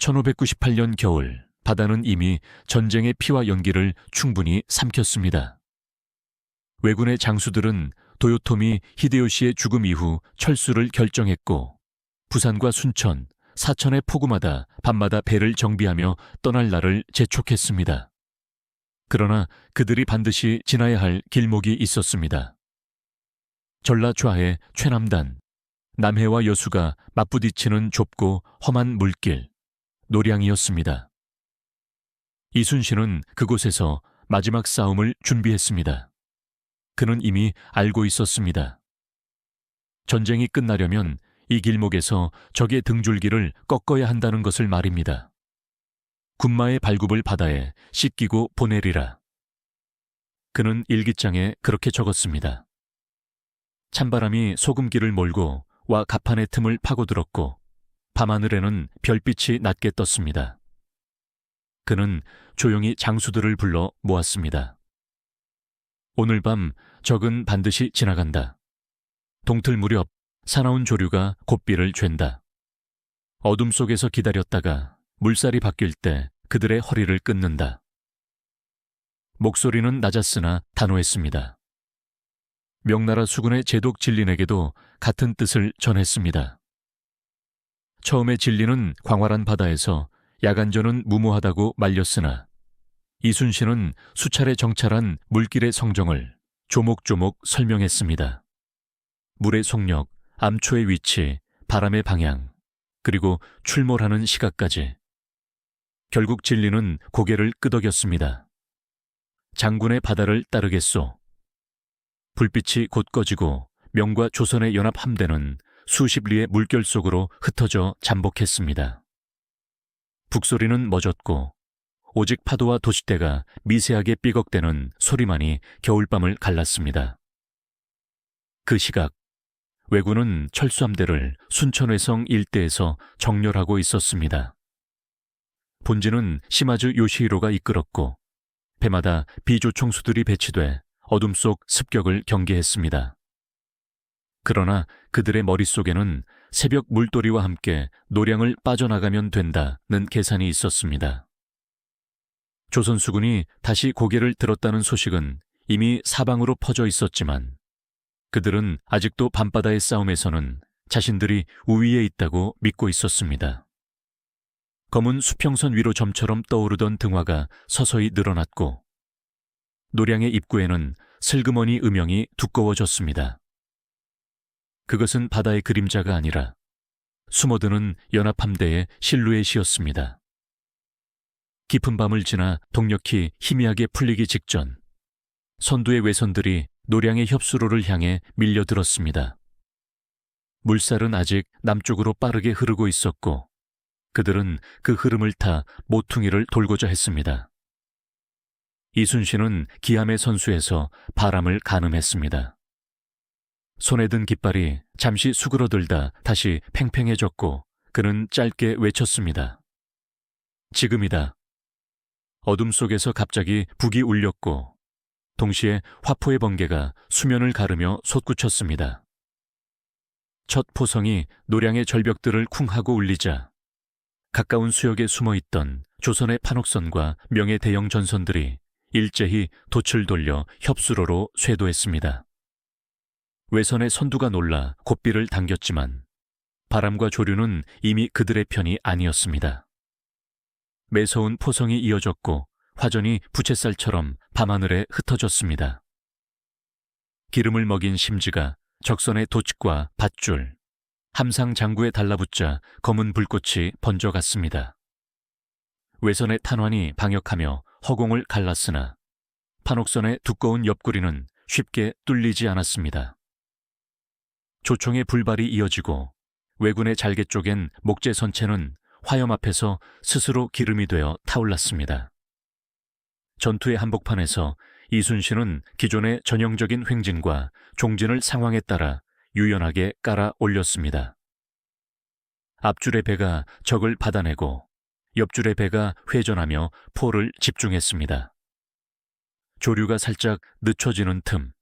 1598년 겨울 바다는 이미 전쟁의 피와 연기를 충분히 삼켰습니다. 왜군의 장수들은 도요토미 히데요시의 죽음 이후 철수를 결정했고 부산과 순천, 사천의 포구마다 밤마다 배를 정비하며 떠날 날을 재촉했습니다. 그러나 그들이 반드시 지나야 할 길목이 있었습니다. 전라 좌해 최남단, 남해와 여수가 맞부딪히는 좁고 험한 물길, 노량이었습니다. 이순신은 그곳에서 마지막 싸움을 준비했습니다. 그는 이미 알고 있었습니다. 전쟁이 끝나려면 이 길목에서 적의 등줄기를 꺾어야 한다는 것을 말입니다. 군마의 발굽을 바다에 씻기고 보내리라. 그는 일기장에 그렇게 적었습니다. 찬바람이 소금기를 몰고 와 가판의 틈을 파고들었고 밤하늘에는 별빛이 낮게 떴습니다. 그는 조용히 장수들을 불러 모았습니다. 오늘 밤 적은 반드시 지나간다. 동틀 무렵 사나운 조류가 곧비를 죄다. 어둠 속에서 기다렸다가 물살이 바뀔 때 그들의 허리를 끊는다. 목소리는 낮았으나 단호했습니다. 명나라 수군의 제독 진린에게도 같은 뜻을 전했습니다. 처음에 진리는 광활한 바다에서 야간전은 무모하다고 말렸으나 이순신은 수차례 정찰한 물길의 성정을 조목조목 설명했습니다. 물의 속력, 암초의 위치, 바람의 방향, 그리고 출몰하는 시각까지. 결국 진리는 고개를 끄덕였습니다. 장군의 바다를 따르겠소. 불빛이 곧 꺼지고 명과 조선의 연합 함대는 수십 리의 물결 속으로 흩어져 잠복했습니다. 북소리는 멎었고 오직 파도와 도시대가 미세하게 삐걱대는 소리만이 겨울밤을 갈랐습니다. 그 시각 왜군은 철수함대를 순천회성 일대에서 정렬하고 있었습니다. 본진은 시마즈 요시히로가 이끌었고 배마다 비조 총수들이 배치돼 어둠 속 습격을 경계했습니다. 그러나 그들의 머릿속에는 새벽 물돌이와 함께 노량을 빠져나가면 된다는 계산이 있었습니다. 조선 수군이 다시 고개를 들었다는 소식은 이미 사방으로 퍼져 있었지만 그들은 아직도 밤바다의 싸움에서는 자신들이 우위에 있다고 믿고 있었습니다. 검은 수평선 위로 점처럼 떠오르던 등화가 서서히 늘어났고 노량의 입구에는 슬그머니 음영이 두꺼워졌습니다. 그것은 바다의 그림자가 아니라 숨어드는 연합함대의 실루엣이었습니다. 깊은 밤을 지나 동력이 희미하게 풀리기 직전 선두의 외선들이 노량의 협수로를 향해 밀려들었습니다. 물살은 아직 남쪽으로 빠르게 흐르고 있었고 그들은 그 흐름을 타 모퉁이를 돌고자 했습니다. 이순신은 기암의 선수에서 바람을 가늠했습니다. 손에 든 깃발이 잠시 수그러들다 다시 팽팽해졌고 그는 짧게 외쳤습니다. 지금이다. 어둠 속에서 갑자기 북이 울렸고 동시에 화포의 번개가 수면을 가르며 솟구쳤습니다. 첫 포성이 노량의 절벽들을 쿵하고 울리자 가까운 수역에 숨어 있던 조선의 판옥선과 명의 대형 전선들이 일제히 돛을 돌려 협수로로 쇄도했습니다. 외선의 선두가 놀라 곧비를 당겼지만 바람과 조류는 이미 그들의 편이 아니었습니다. 매서운 포성이 이어졌고 화전이 부채살처럼 밤하늘에 흩어졌습니다. 기름을 먹인 심지가 적선의 도축과 밧줄, 함상 장구에 달라붙자 검은 불꽃이 번져갔습니다. 외선의 탄환이 방역하며 허공을 갈랐으나 판옥선의 두꺼운 옆구리는 쉽게 뚫리지 않았습니다. 조총의 불발이 이어지고 왜군의 잘개 쪽엔 목재 선체는 화염 앞에서 스스로 기름이 되어 타올랐습니다. 전투의 한복판에서 이순신은 기존의 전형적인 횡진과 종진을 상황에 따라 유연하게 깔아 올렸습니다. 앞줄의 배가 적을 받아내고 옆줄의 배가 회전하며 포를 집중했습니다. 조류가 살짝 늦춰지는 틈,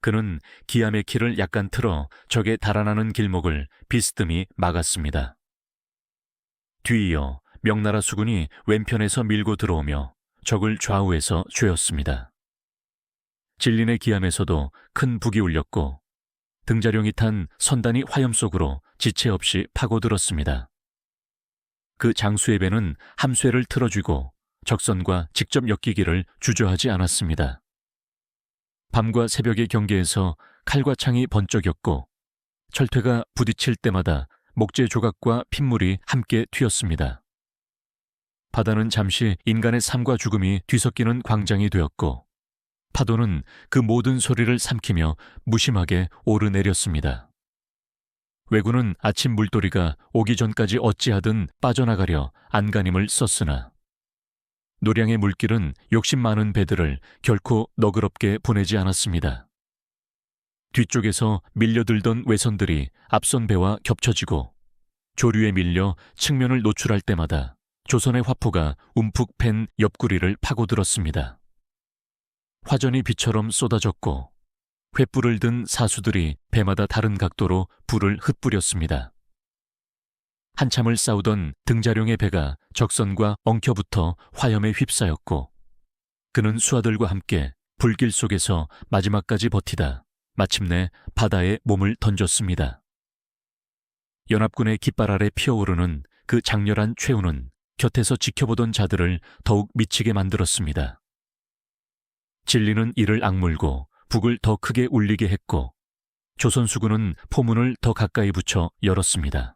그는 기암의 키를 약간 틀어 적의 달아나는 길목을 비스듬히 막았습니다. 뒤이어 명나라 수군이 왼편에서 밀고 들어오며 적을 좌우에서 죄었습니다. 진린의 기함에서도 큰 북이 울렸고 등자룡이 탄 선단이 화염 속으로 지체 없이 파고들었습니다. 그 장수의 배는 함쇠를 틀어쥐고 적선과 직접 엮이기를 주저하지 않았습니다. 밤과 새벽의 경계에서 칼과 창이 번쩍였고 철퇴가 부딪힐 때마다 목재 조각과 핏물이 함께 튀었습니다. 바다는 잠시 인간의 삶과 죽음이 뒤섞이는 광장이 되었고 파도는 그 모든 소리를 삼키며 무심하게 오르내렸습니다. 왜군은 아침 물돌이가 오기 전까지 어찌하든 빠져나가려 안간힘을 썼으나 노량의 물길은 욕심 많은 배들을 결코 너그럽게 보내지 않았습니다. 뒤쪽에서 밀려들던 외선들이 앞선 배와 겹쳐지고 조류에 밀려 측면을 노출할 때마다 조선의 화포가 움푹 팬 옆구리를 파고들었습니다. 화전이 비처럼 쏟아졌고 횃불을 든 사수들이 배마다 다른 각도로 불을 흩뿌렸습니다. 한참을 싸우던 등자룡의 배가 적선과 엉켜붙어 화염에 휩싸였고 그는 수하들과 함께 불길 속에서 마지막까지 버티다 마침내 바다에 몸을 던졌습니다. 연합군의 깃발 아래 피어오르는 그 장렬한 최후는 곁에서 지켜보던 자들을 더욱 미치게 만들었습니다. 진리는 이를 악물고 북을 더 크게 울리게 했고 조선 수군은 포문을 더 가까이 붙여 열었습니다.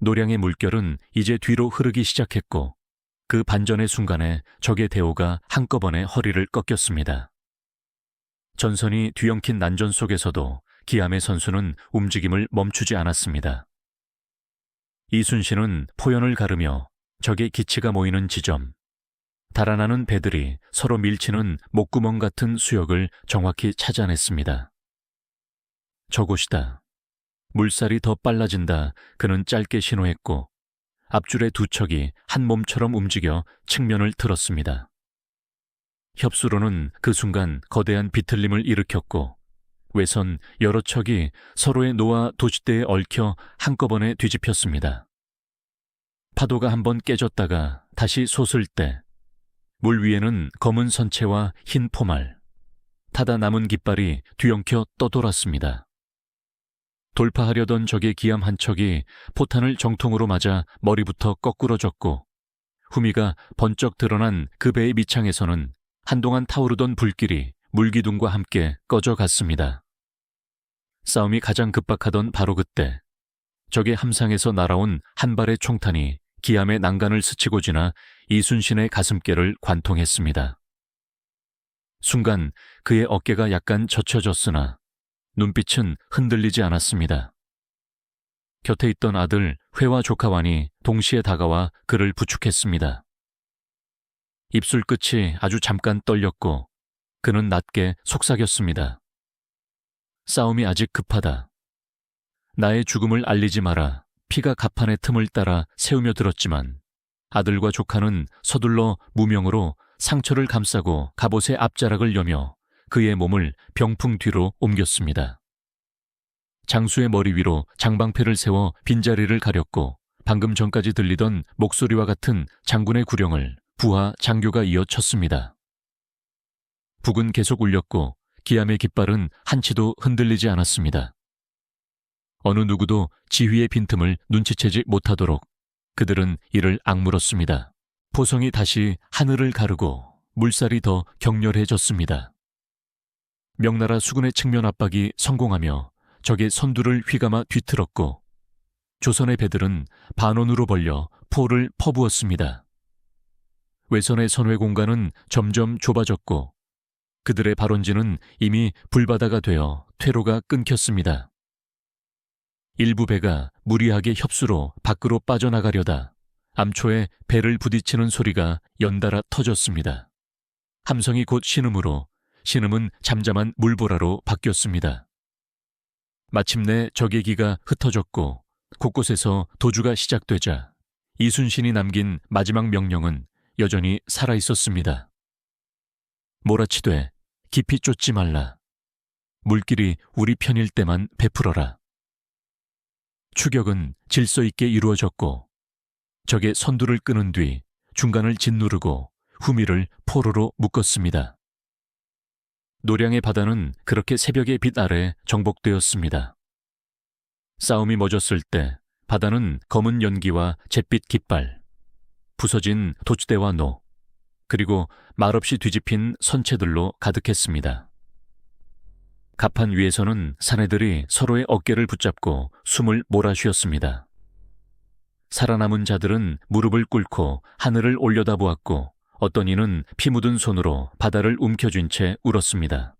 노량의 물결은 이제 뒤로 흐르기 시작했고 그 반전의 순간에 적의 대오가 한꺼번에 허리를 꺾였습니다. 전선이 뒤엉킨 난전 속에서도 기암의 선수는 움직임을 멈추지 않았습니다. 이순신은 포연을 가르며 적의 기치가 모이는 지점, 달아나는 배들이 서로 밀치는 목구멍 같은 수역을 정확히 찾아냈습니다. 저곳이다. 물살이 더 빨라진다. 그는 짧게 신호했고 앞줄의 두 척이 한 몸처럼 움직여 측면을 틀었습니다. 협수로는 그 순간 거대한 비틀림을 일으켰고 외선 여러 척이 서로의 노와 도시대에 얽혀 한꺼번에 뒤집혔습니다. 파도가 한번 깨졌다가 다시 솟을 때 물 위에는 검은 선체와 흰 포말, 타다 남은 깃발이 뒤엉켜 떠돌았습니다. 돌파하려던 적의 기암 한 척이 포탄을 정통으로 맞아 머리부터 거꾸러졌고 후미가 번쩍 드러난 그 배의 밑창에서는 한동안 타오르던 불길이 물기둥과 함께 꺼져갔습니다. 싸움이 가장 급박하던 바로 그때 적의 함상에서 날아온 한 발의 총탄이 기암의 난간을 스치고 지나 이순신의 가슴께를 관통했습니다. 순간 그의 어깨가 약간 젖혀졌으나 눈빛은 흔들리지 않았습니다. 곁에 있던 아들 회와 조카완이 동시에 다가와 그를 부축했습니다. 입술 끝이 아주 잠깐 떨렸고 그는 낮게 속삭였습니다. 싸움이 아직 급하다. 나의 죽음을 알리지 마라. 피가 가판의 틈을 따라 세우며 들었지만 아들과 조카는 서둘러 무명으로 상처를 감싸고 갑옷의 앞자락을 여며 그의 몸을 병풍 뒤로 옮겼습니다. 장수의 머리 위로 장방패를 세워 빈자리를 가렸고 방금 전까지 들리던 목소리와 같은 장군의 구령을 부하 장교가 이어 쳤습니다. 북은 계속 울렸고 기암의 깃발은 한치도 흔들리지 않았습니다. 어느 누구도 지휘의 빈틈을 눈치채지 못하도록 그들은 이를 악물었습니다. 포성이 다시 하늘을 가르고 물살이 더 격렬해졌습니다. 명나라 수군의 측면 압박이 성공하며 적의 선두를 휘감아 뒤틀었고 조선의 배들은 반원으로 벌려 포를 퍼부었습니다. 외선의 선회 공간은 점점 좁아졌고 그들의 발원지는 이미 불바다가 되어 퇴로가 끊겼습니다. 일부 배가 무리하게 협수로 밖으로 빠져나가려다 암초에 배를 부딪히는 소리가 연달아 터졌습니다. 함성이 곧 신음으로 신음은 잠잠한 물보라로 바뀌었습니다. 마침내 적의 기가 흩어졌고 곳곳에서 도주가 시작되자 이순신이 남긴 마지막 명령은 여전히 살아 있었습니다. 몰아치되 깊이 쫓지 말라. 물길이 우리 편일 때만 베풀어라. 추격은 질서 있게 이루어졌고 적의 선두를 끄는 뒤 중간을 짓누르고 후미를 포로로 묶었습니다. 노량의 바다는 그렇게 새벽의 빛 아래 정복되었습니다. 싸움이 멎었을 때 바다는 검은 연기와 잿빛 깃발, 부서진 도치대와 노, 그리고 말없이 뒤집힌 선체들로 가득했습니다. 갑판 위에서는 사내들이 서로의 어깨를 붙잡고 숨을 몰아쉬었습니다. 살아남은 자들은 무릎을 꿇고 하늘을 올려다보았고 어떤 이는 피 묻은 손으로 바다를 움켜쥔 채 울었습니다.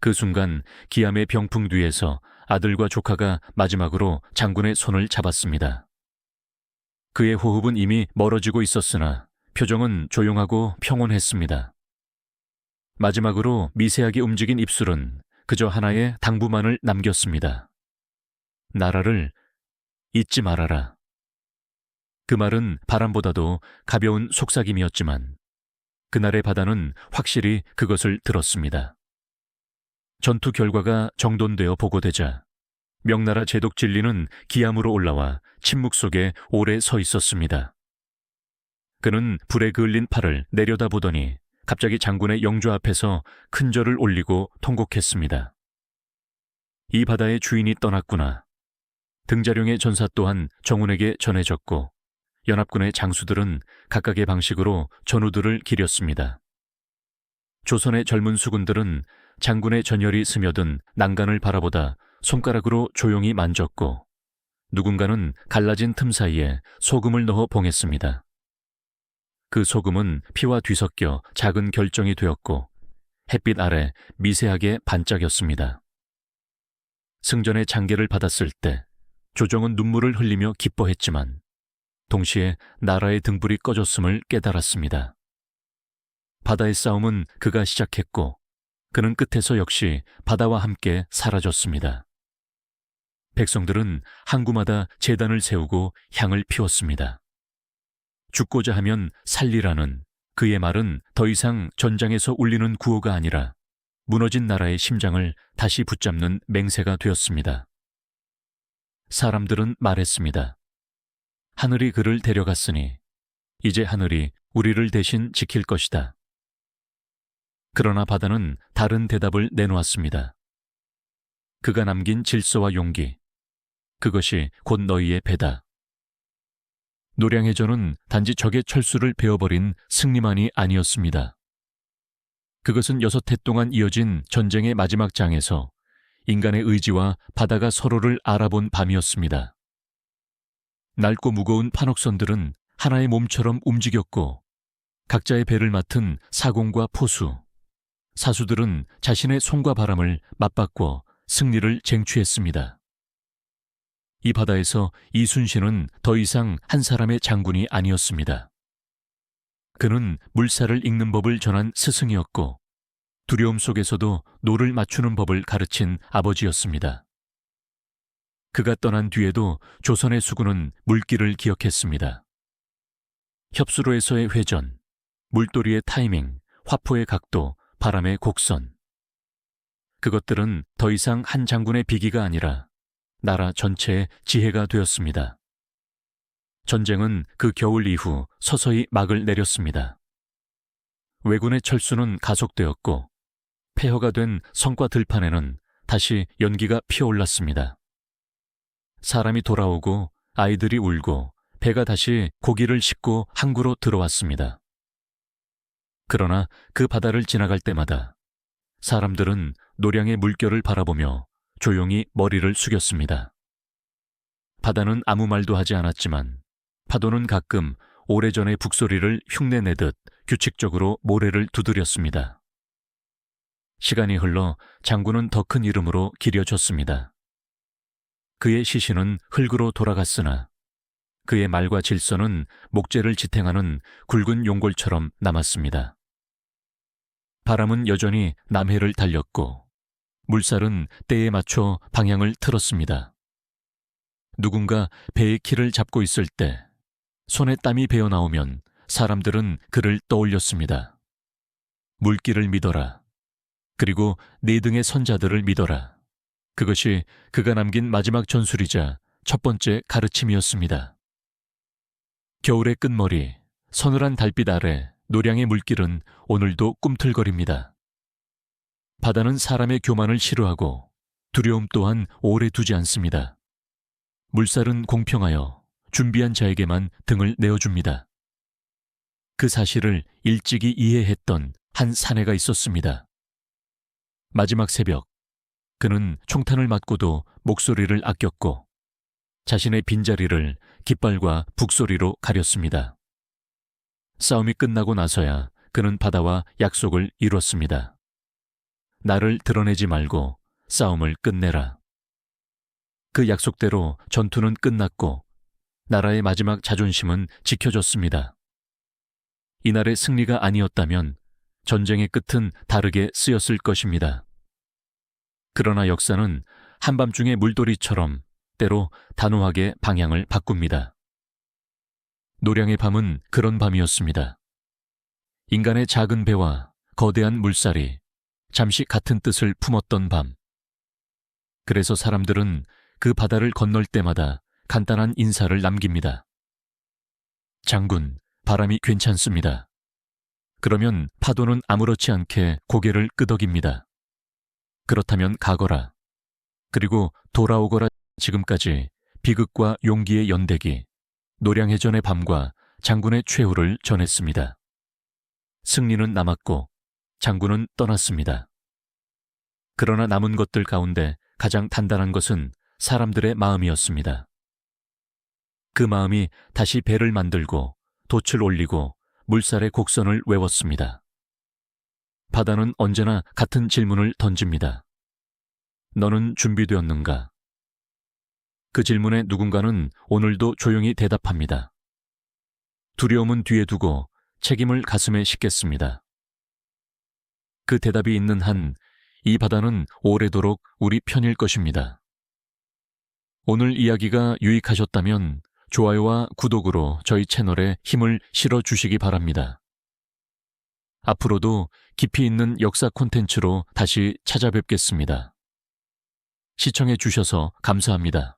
그 순간 기암의 병풍 뒤에서 아들과 조카가 마지막으로 장군의 손을 잡았습니다. 그의 호흡은 이미 멀어지고 있었으나 표정은 조용하고 평온했습니다. 마지막으로 미세하게 움직인 입술은 그저 하나의 당부만을 남겼습니다. 나라를 잊지 말아라. 그 말은 바람보다도 가벼운 속삭임이었지만 그날의 바다는 확실히 그것을 들었습니다. 전투 결과가 정돈되어 보고되자 명나라 제독 진리는 기암으로 올라와 침묵 속에 오래 서 있었습니다. 그는 불에 그을린 팔을 내려다보더니 갑자기 장군의 영주 앞에서 큰 절을 올리고 통곡했습니다. 이 바다의 주인이 떠났구나. 등자룡의 전사 또한 정운에게 전해졌고 연합군의 장수들은 각각의 방식으로 전우들을 기렸습니다. 조선의 젊은 수군들은 장군의 전열이 스며든 난간을 바라보다 손가락으로 조용히 만졌고 누군가는 갈라진 틈 사이에 소금을 넣어 봉했습니다. 그 소금은 피와 뒤섞여 작은 결정이 되었고 햇빛 아래 미세하게 반짝였습니다. 승전의 장계를 받았을 때 조정은 눈물을 흘리며 기뻐했지만 동시에 나라의 등불이 꺼졌음을 깨달았습니다. 바다의 싸움은 그가 시작했고 그는 끝에서 역시 바다와 함께 사라졌습니다. 백성들은 항구마다 재단을 세우고 향을 피웠습니다. 죽고자 하면 살리라는 그의 말은 더 이상 전장에서 울리는 구호가 아니라 무너진 나라의 심장을 다시 붙잡는 맹세가 되었습니다. 사람들은 말했습니다. 하늘이 그를 데려갔으니 이제 하늘이 우리를 대신 지킬 것이다. 그러나 바다는 다른 대답을 내놓았습니다. 그가 남긴 질서와 용기. 그것이 곧 너희의 배다. 노량해전은 단지 적의 철수를 베어버린 승리만이 아니었습니다. 그것은 여섯 해 동안 이어진 전쟁의 마지막 장에서 인간의 의지와 바다가 서로를 알아본 밤이었습니다. 낡고 무거운 판옥선들은 하나의 몸처럼 움직였고 각자의 배를 맡은 사공과 포수, 사수들은 자신의 손과 바람을 맞바꿔 승리를 쟁취했습니다. 이 바다에서 이순신은 더 이상 한 사람의 장군이 아니었습니다. 그는 물살을 읽는 법을 전한 스승이었고 두려움 속에서도 노를 맞추는 법을 가르친 아버지였습니다. 그가 떠난 뒤에도 조선의 수군은 물길을 기억했습니다. 협수로에서의 회전, 물돌이의 타이밍, 화포의 각도, 바람의 곡선. 그것들은 더 이상 한 장군의 비기가 아니라 나라 전체의 지혜가 되었습니다. 전쟁은 그 겨울 이후 서서히 막을 내렸습니다. 왜군의 철수는 가속되었고 폐허가 된 성과 들판에는 다시 연기가 피어올랐습니다. 사람이 돌아오고 아이들이 울고 배가 다시 고기를 싣고 항구로 들어왔습니다. 그러나 그 바다를 지나갈 때마다 사람들은 노량의 물결을 바라보며 조용히 머리를 숙였습니다. 바다는 아무 말도 하지 않았지만 파도는 가끔 오래전의 북소리를 흉내내듯 규칙적으로 모래를 두드렸습니다. 시간이 흘러 장군은 더 큰 이름으로 기려졌습니다. 그의 시신은 흙으로 돌아갔으나 그의 말과 질서는 목재를 지탱하는 굵은 용골처럼 남았습니다. 바람은 여전히 남해를 달렸고 물살은 때에 맞춰 방향을 틀었습니다. 누군가 배의 키를 잡고 있을 때 손에 땀이 배어 나오면 사람들은 그를 떠올렸습니다. 물길을 믿어라. 그리고 네 등의 선자들을 믿어라. 그것이 그가 남긴 마지막 전술이자 첫 번째 가르침이었습니다. 겨울의 끝머리, 서늘한 달빛 아래 노량의 물길은 오늘도 꿈틀거립니다. 바다는 사람의 교만을 싫어하고 두려움 또한 오래 두지 않습니다. 물살은 공평하여 준비한 자에게만 등을 내어줍니다. 그 사실을 일찍이 이해했던 한 사내가 있었습니다. 마지막 새벽, 그는 총탄을 맞고도 목소리를 아꼈고 자신의 빈자리를 깃발과 북소리로 가렸습니다. 싸움이 끝나고 나서야 그는 바다와 약속을 이뤘습니다. 나를 드러내지 말고 싸움을 끝내라. 그 약속대로 전투는 끝났고 나라의 마지막 자존심은 지켜졌습니다. 이날의 승리가 아니었다면 전쟁의 끝은 다르게 쓰였을 것입니다. 그러나 역사는 한밤중의 물돌이처럼 때로 단호하게 방향을 바꿉니다. 노량의 밤은 그런 밤이었습니다. 인간의 작은 배와 거대한 물살이 잠시 같은 뜻을 품었던 밤. 그래서 사람들은 그 바다를 건널 때마다 간단한 인사를 남깁니다. 장군, 바람이 괜찮습니다. 그러면 파도는 아무렇지 않게 고개를 끄덕입니다. 그렇다면 가거라. 그리고 돌아오거라 지금까지 비극과 용기의 연대기, 노량해전의 밤과 장군의 최후를 전했습니다. 승리는 남았고 장군은 떠났습니다. 그러나 남은 것들 가운데 가장 단단한 것은 사람들의 마음이었습니다. 그 마음이 다시 배를 만들고 돛을 올리고 물살의 곡선을 외웠습니다. 바다는 언제나 같은 질문을 던집니다. 너는 준비되었는가? 그 질문에 누군가는 오늘도 조용히 대답합니다. 두려움은 뒤에 두고 책임을 가슴에 싣겠습니다. 그 대답이 있는 한 이 바다는 오래도록 우리 편일 것입니다. 오늘 이야기가 유익하셨다면 좋아요와 구독으로 저희 채널에 힘을 실어 주시기 바랍니다. 앞으로도 깊이 있는 역사 콘텐츠로 다시 찾아뵙겠습니다. 시청해 주셔서 감사합니다.